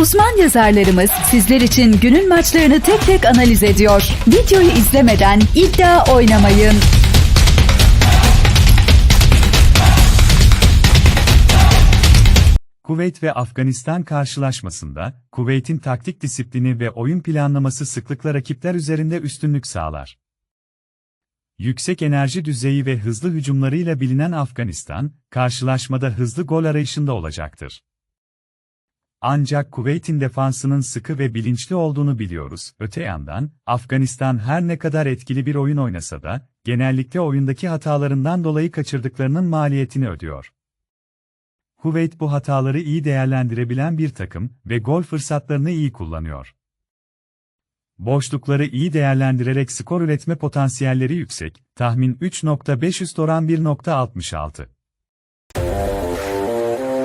Uzman yazarlarımız sizler için günün maçlarını tek tek analiz ediyor. Videoyu izlemeden iddia oynamayın. Kuveyt ve Afganistan karşılaşmasında, Kuveyt'in taktik disiplini ve oyun planlaması sıklıkla rakipler üzerinde üstünlük sağlar. Yüksek enerji düzeyi ve hızlı hücumlarıyla bilinen Afganistan, karşılaşmada hızlı gol arayışında olacaktır. Ancak Kuveyt'in defansının sıkı ve bilinçli olduğunu biliyoruz. Öte yandan, Afganistan her ne kadar etkili bir oyun oynasa da, genellikle oyundaki hatalarından dolayı kaçırdıklarının maliyetini ödüyor. Kuveyt bu hataları iyi değerlendirebilen bir takım ve gol fırsatlarını iyi kullanıyor. Boşlukları iyi değerlendirerek skor üretme potansiyelleri yüksek, tahmin 3.5 üst oran 1.66.